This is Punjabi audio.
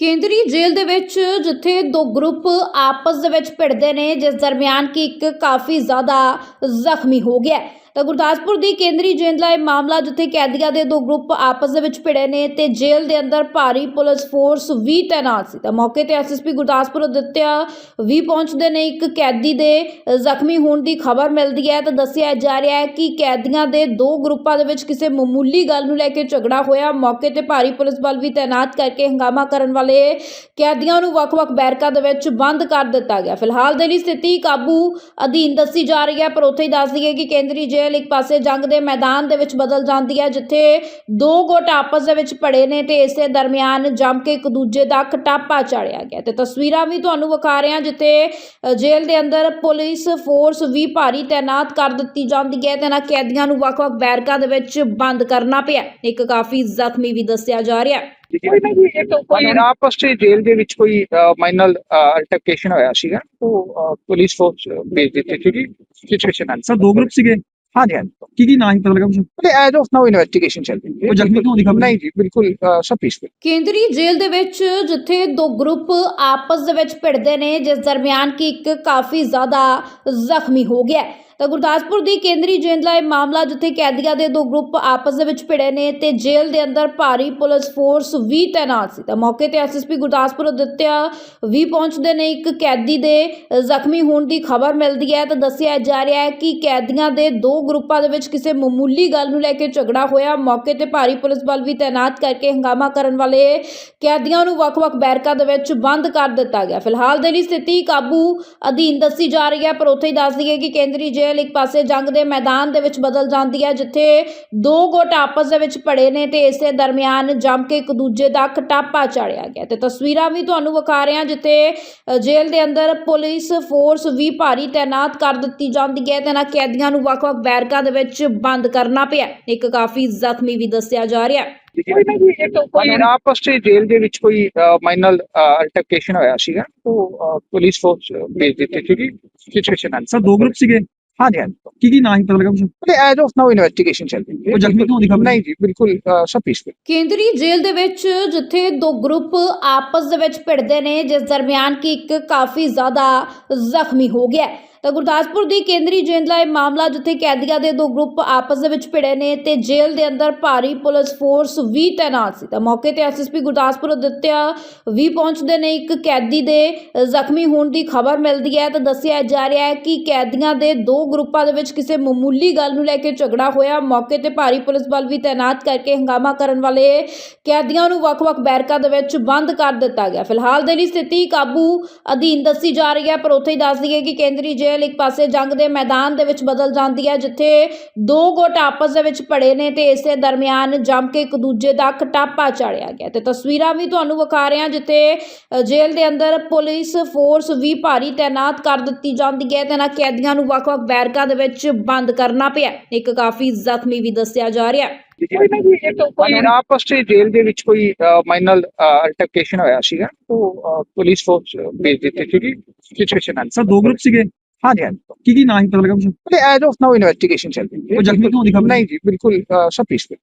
ਕੇਂਦਰੀ ਜੇਲ੍ਹ ਦੇ ਵਿੱਚ ਜਿੱਥੇ ਦੋ ਗਰੁੱਪ ਆਪਸ ਦੇ ਵਿੱਚ ਭਿੜਦੇ ਨੇ, ਜਿਸ ਦਰਮਿਆਨ ਕਿ ਇੱਕ ਕਾਫੀ ਜ਼ਿਆਦਾ ਜ਼ਖਮੀ ਹੋ ਗਿਆ ਤਾਂ ਗੁਰਦਾਸਪੁਰ ਦੀ ਕੇਂਦਰੀ ਜੇਲ੍ਹ ਦਾ ਇਹ ਮਾਮਲਾ, ਜਿੱਥੇ ਕੈਦੀਆਂ ਦੇ ਦੋ ਗਰੁੱਪ ਆਪਸ ਦੇ ਵਿੱਚ ਭਿੜੇ ਨੇ ਤੇ ਜੇਲ੍ਹ ਦੇ ਅੰਦਰ ਭਾਰੀ ਪੁਲਿਸ ਫੋਰਸ ਵੀ ਤੈਨਾਤ ਸੀ। ਤਾਂ ਮੌਕੇ ਤੇ ਐਸਐਸਪੀ ਗੁਰਦਾਸਪੁਰ ਦਿੱਤਿਆ ਵੀ ਪਹੁੰਚਦੇ ਨੇ। ਇੱਕ ਕੈਦੀ ਦੇ ਜ਼ਖਮੀ ਹੋਣ ਦੀ ਖਬਰ ਮਿਲਦੀ ਹੈ ਤਾਂ ਦੱਸਿਆ ਜਾ ਰਿਹਾ ਹੈ ਕਿ ਕੈਦੀਆਂ ਦੇ ਦੋ ਗਰੁੱਪਾਂ ਦੇ ਵਿੱਚ ਕਿਸੇ ਮਾਮੂਲੀ ਗੱਲ ਨੂੰ ਲੈ ਕੇ ਝਗੜਾ ਹੋਇਆ। ਮੌਕੇ ਤੇ ਭਾਰੀ ਪੁਲਿਸ ਬਲ ਵੀ ਤਾਇਨਾਤ ਕਰਕੇ ਹੰਗਾਮਾ ਕਰਨ ਵਾਲੇ ਕੈਦੀਆਂ ਨੂੰ ਵੱਖ-ਵੱਖ ਬੈਰਕਾਂ ਦੇ ਵਿੱਚ ਬੰਦ ਕਰ ਦਿੱਤਾ ਗਿਆ। ਫਿਲਹਾਲ ਦੇ ਲਈ ਸਥਿਤੀ ਕਾਬੂ ਅਧੀਨ ਦੱਸੀ ਜਾ ਰਹੀ ਹੈ, ਪਰ ਉੱਥੇ ਹੀ ਦੱਸ ਦਈਏ ਕਿ ਕੇਂਦਰੀ ਜੇਲ੍ਹ ਇੱਕ ਪਾਸੇ ਜੰਗ ਦੇ ਮੈਦਾਨ ਦੇ ਵਿੱਚ ਬਦਲ ਜਾਂਦੀ ਹੈ ਜਿੱਥੇ ਦੋ ਗੁੱਟ ਆਪਸ ਦੇ ਵਿੱਚ ਭੜੇ ਨੇ ਤੇ ਇਸੇ ਦਰਮਿਆਨ ਜੰਮ ਕੇ ਇੱਕ ਦੂਜੇ ਦਾ ਖਟਾਪਾ ਚਾੜਿਆ ਗਿਆ। ਤੇ ਤਸਵੀਰਾਂ ਵੀ ਤੁਹਾਨੂੰ ਵਿਖਾ ਰਹੇ ਹਾਂ ਜਿੱਥੇ ਜੇਲ੍ਹ ਦੇ ਅੰਦਰ ਪੁਲਿਸ ਫੋਰਸ ਵੀ ਭਾਰੀ ਤਾਇਨਾਤ ਕਰ ਦਿੱਤੀ ਜਾਂਦੀ ਹੈ। ਤੇ ਇਹਨਾਂ ਕੈਦੀਆਂ ਨੂੰ ਵੱਖ-ਵੱਖ ਬੈਰਕਾਂ ਦੇ ਵਿੱਚ ਬੰਦ ਕਰਨਾ ਪਿਆ। ਇੱਕ ਕਾਫੀ ਜ਼ਖਮੀ ਵੀ ਦੱਸਿਆ ਜਾ ਰਿਹਾ ਹੈ। ਕੋਈ ਨਾ ਜੀ ਇਹ ਤਾਂ ਕੋਈ ਆਪਸ ਜੇਲ੍ਹ ਦੇ ਵਿੱਚ ਕੋਈ ਮਾਈਨਰ ਅਲਟਰਕੇਸ਼ਨ ਹੋਇਆ ਸੀਗਾ। ਉਹ ਪੁਲਿਸ ਫੋਰਸ ਭੇਜ ਦਿੱਤੀ ਸੀਗੀ। ਸਿਚੁਏਸ਼ਨ ਸਰ ਦੋ ਗਰੁੱਪ ਸੀਗੇ? ਹਾਂਜੀ ਹਾਂਜੀ। ਕੀ ਕੀ ਨਾਂ ਸੀ ਪਤਾ ਲੱਗਾ ਕੁਝ ਤੇ ਐਜ਼ ਆਫ ਨਾਓ ਇਨਵੈਸਟੀਗੇਸ਼ਨ ਚੱਲ ਰਹੀ ਹੈ। ਉਹ ਜ਼ਖਮੀ ਕਿਉਂ ਦੀ ਖਬਰ ਨਹੀਂ ਜੀ ਬਿਲਕੁਲ ਅਹ, ਸਭ ਪੀਸਫੁਲ ਕੇਂਦਰੀ ਜੇਲ੍ਹ ਦੇ ਵਿੱਚ ਜਿੱਥੇ ਦੋ ਗਰੁੱਪ ਆਪਸ ਦੇ ਵਿੱਚ ਭਿੜਦੇ ਨੇ ਜਿਸ ਦਰਮਿਆਨ ਕਿ ਇੱਕ ਕਾਫੀ ਜ਼ਿਆਦਾ ਜ਼ਖਮੀ ਹੋ ਗਿਆ ਹੈ। ਤਾਂ ਗੁਰਦਾਸਪੁਰ ਦੀ ਕੇਂਦਰੀ ਜੇਲ੍ਹ ਦਾ ਇਹ ਮਾਮਲਾ ਜਿੱਥੇ ਕੈਦੀਆਂ ਦੇ ਦੋ ਗਰੁੱਪ ਆਪਸ ਦੇ ਵਿੱਚ ਭਿੜੇ ਨੇ ਤੇ ਜੇਲ੍ਹ ਦੇ ਅੰਦਰ ਭਾਰੀ ਪੁਲਿਸ ਫੋਰਸ ਵੀ ਤਾਇਨਾਤ ਸੀ। ਤਾਂ ਮੌਕੇ ਤੇ ਐਸਐਸਪੀ ਗੁਰਦਾਸਪੁਰ ਉਦਿੱਤਿਆ ਵੀ ਪਹੁੰਚਦੇ ਨੇ। ਇੱਕ ਕੈਦੀ ਦੇ ਜ਼ਖਮੀ ਹੋਣ ਦੀ ਖਬਰ ਮਿਲਦੀ ਹੈ ਤਾਂ ਦੱਸਿਆ ਜਾ ਰਿਹਾ ਹੈ ਕਿ ਕੈਦੀਆਂ ਦੇ ਦੋ ਗਰੁੱਪਾਂ ਦੇ ਵਿੱਚ ਕਿਸੇ ਮਾਮੂਲੀ ਗੱਲ ਨੂੰ ਲੈ ਕੇ ਝਗੜਾ ਹੋਇਆ। ਮੌਕੇ ਤੇ ਭਾਰੀ ਪੁਲਿਸ ਬਲ ਵੀ ਤਾਇਨਾਤ ਕਰਕੇ ਹੰਗਾਮਾ ਕਰਨ ਵਾਲੇ ਕੈਦੀਆਂ ਨੂੰ ਵੱਖ-ਵੱਖ ਬੈਰਕਾਂ ਦੇ ਵਿੱਚ ਬੰਦ ਕਰ ਦਿੱਤਾ ਗਿਆ। ਫਿਲਹਾਲ ਦੇ ਲਈ ਸਥਿਤੀ ਕਾਬੂ ਅਧੀਨ ਦੱਸੀ ਜਾ ਰਹੀ ਹੈ, ਪਰ ਉੱਥੇ ਹੀ ਦੱਸ ਦਈਏ ਕਿ ਕੇਂਦਰੀ ਜੇਲ੍ਹ ਇੱਕ ਪਾਸੇ ਜੰਗ ਦੇ ਮੈਦਾਨ ਦੇ ਵਿੱਚ ਬਦਲ ਜਾਂਦੀ ਹੈ ਜਿੱਥੇ ਦੋ ਗੁੱਟ ਆਪਸ ਦੇ ਵਿੱਚ ਭੜੇ ਨੇ ਤੇ ਇਸੇ ਦਰਮਿਆਨ ਜੰਮ ਕੇ ਇੱਕ ਦੂਜੇ ਦਾ ਖਟਾਪਾ ਚਾੜਿਆ ਗਿਆ ਤੇ ਤਸਵੀਰਾਂ ਵੀ ਤੁਹਾਨੂੰ ਵਿਖਾ ਰਹੇ ਹਾਂ ਜਿੱਥੇ ਜੇਲ੍ਹ ਦੇ ਅੰਦਰ ਪੁਲਿਸ ਫੋਰਸ ਵੀ ਭਾਰੀ ਤਾਇਨਾਤ ਕਰ ਦਿੱਤੀ ਜਾਂਦੀ ਹੈ ਤੇ ਇਹਨਾਂ ਕੈਦੀਆਂ ਨੂੰ ਵੱਖ-ਵੱਖ ਬੈਰਕਾਂ ਦੇ ਵਿੱਚ ਬੰਦ ਕਰਨਾ ਪਿਆ ਇੱਕ ਕਾਫੀ ਜ਼ਖਮੀ ਵੀ ਦੱਸਿਆ ਜਾ ਰਿਹਾ ਹੈ ਕੋਈ ਨਾ ਜੀ ਇਹ ਤਾਂ ਕੋਈ ਆਪਸ ਚ ਜੇਲ੍ਹ ਦੇ ਵਿੱਚ ਕੋਈ ਮਾਈਨਰ ਅਲਟਰਕੇਸ਼ਨ ਹੋਇਆ ਸੀਗਾ ਉਹ ਪੁਲਿਸ ਫੋਰਸ ਭੇਜ ਦਿੱਤੀ ਸੀਗੀ ਸਿਚੁਏਸ਼ਨ ਸਰ ਦੋ ਗਰੁੱਪ ਸੀਗੇ ਹਾਂਜੀ ਹਾਂਜੀ। ਕੀ ਕੀ ਨਾਂ ਸੀ ਪਤਾ ਲੱਗਾ ਕੁਝ ਤੇ ਐਜ਼ ਆਫ ਨਾਓ ਇਨਵੈਸਟੀਗੇਸ਼ਨ ਚੱਲ ਰਹੀ ਹੈ। ਉਹ ਜ਼ਖਮੀ ਕਿਉਂ ਦੀ ਖਬਰ ਨਹੀਂ ਜੀ ਬਿਲਕੁਲ ਅਹ, ਸਭ ਪੀਸਫੁਲ ਕੇਂਦਰੀ ਜੇਲ੍ਹ ਦੇ ਵਿੱਚ ਜਿੱਥੇ ਦੋ ਗਰੁੱਪ ਆਪਸ ਦੇ ਵਿੱਚ ਭਿੜਦੇ ਨੇ ਜਿਸ ਦਰਮਿਆਨ ਕਿ ਇੱਕ ਕਾਫੀ ਜ਼ਿਆਦਾ ਜ਼ਖਮੀ ਹੋ ਗਿਆ। ਹੈ। ਤਾਂ ਗੁਰਦਾਸਪੁਰ ਦੀ ਕੇਂਦਰੀ ਜੇਲ੍ਹ ਦਾ ਇਹ ਮਾਮਲਾ ਜਿੱਥੇ ਕੈਦੀਆਂ ਦੇ ਦੋ ਗਰੁੱਪ ਆਪਸ ਦੇ ਵਿੱਚ ਭਿੜੇ ਨੇ ਤੇ ਜੇਲ੍ਹ ਦੇ ਅੰਦਰ ਭਾਰੀ ਪੁਲਿਸ ਫੋਰਸ ਵੀ ਤਾਇਨਾਤ ਸੀ। ਤਾਂ ਮੌਕੇ ਤੇ ਐਸਐਸਪੀ ਗੁਰਦਾਸਪੁਰ ਦਿੱਤਿਆ ਵੀ ਪਹੁੰਚਦੇ ਨੇ। ਇੱਕ ਕੈਦੀ ਦੇ ਜ਼ਖਮੀ ਹੋਣ ਦੀ ਖਬਰ ਮਿਲਦੀ ਹੈ ਤਾਂ ਦੱਸਿਆ ਜਾ ਰਿਹਾ ਹੈ ਕਿ ਕੈਦੀਆਂ ਦੇ ਦੋ ਗਰੁੱਪਾਂ ਦੇ ਵਿੱਚ ਕਿਸੇ ਮਾਮੂਲੀ ਗੱਲ ਨੂੰ ਲੈ ਕੇ ਝਗੜਾ ਹੋਇਆ। ਮੌਕੇ ਤੇ ਭਾਰੀ ਪੁਲਿਸ ਬਲ ਵੀ ਤਾਇਨਾਤ ਕਰਕੇ ਹੰਗਾਮਾ ਕਰਨ ਵਾਲੇ ਕੈਦੀਆਂ ਨੂੰ ਵੱਖ-ਵੱਖ ਬੈਰਕਾਂ ਦੇ ਵਿੱਚ ਬੰਦ ਕਰ ਦਿੱਤਾ ਗਿਆ। ਫਿਲਹਾਲ ਦੇ ਲਈ ਸਥਿਤੀ ਕਾਬੂ ਅਧੀਨ ਦੱਸੀ ਜਾ ਰਹੀ ਹੈ, ਪਰ ਉੱਥੇ ਹੀ ਦੱਸ ਦਈਏ ਕਿ ਕੇਂਦਰੀ ਜੇਲ੍ਹ ਇੱਕ ਪਾਸੇ ਜੰਗ ਦੇ ਮੈਦਾਨ ਦੇ ਵਿੱਚ ਬਦਲ ਜਾਂਦੀ ਹੈ ਜਿੱਥੇ ਦੋ ਗੁੱਟ ਆਪਸ ਦੇ ਵਿੱਚ ਭੜੇ ਨੇ ਤੇ ਇਸੇ ਦਰਮਿਆਨ ਜੰਮ ਕੇ ਇੱਕ ਦੂਜੇ ਦਾ ਖਟਾਪਾ ਚਾੜਿਆ ਗਿਆ ਤੇ ਤਸਵੀਰਾਂ ਵੀ ਤੁਹਾਨੂੰ ਵਿਖਾ ਰਹੇ ਹਾਂ ਜਿੱਥੇ ਜੇਲ੍ਹ ਦੇ ਅੰਦਰ ਪੁਲਿਸ ਫੋਰਸ ਵੀ ਭਾਰੀ ਤਾਇਨਾਤ ਕਰ ਦਿੱਤੀ ਜਾਂਦੀ ਹੈ ਤੇ ਇਹਨਾਂ ਕੈਦੀਆਂ ਨੂੰ ਵੱਖ-ਵੱਖ ਬੈਰਕਾਂ ਦੇ ਵਿੱਚ ਬੰਦ ਕਰਨਾ ਪਿਆ ਇੱਕ ਕਾਫੀ ਜ਼ਖਮੀ ਵੀ ਦੱਸਿਆ ਜਾ ਰਿਹਾ ਹੈ। ਨਾ ਇਹ ਤਾਂ ਆਪਸ ਚ ਜੇਲ੍ਹ ਦੇ ਵਿੱਚ ਕੋਈ ਮਾਈਨਰ ਅਲਟਰਕੇਸ਼ਨ ਹੋਇਆ ਸੀਗਾ? ਉਹ ਪੁਲਿਸ ਫੋਰਸ ਭੇਜ ਦਿੱਤੀ ਸੀਗੀ। ਸਿਚੁਏਸ਼ਨ ਸਰ ਦੋ ਗਰੁੱਪ ਸੀਗੇ? ਹਾਂਜੀ ਹਾਂਜੀ ਕੀ ਕੀ ਨਾਂ ਸੀ ਪਤਾ ਲੱਗਾ ਕੁਝ ਤੇ ਐਜ਼ ਆਫ ਨਾਓ ਇਨਵੈਸਟੀਗੇਸ਼ਨ ਚੱਲ ਰਹੀ ਹੈ। ਉਹ ਜ਼ਖਮੀ ਖਬਰ ਨਹੀਂ ਜੀ ਬਿਲਕੁਲ ਸਭ ਪੀਸਫੁਲ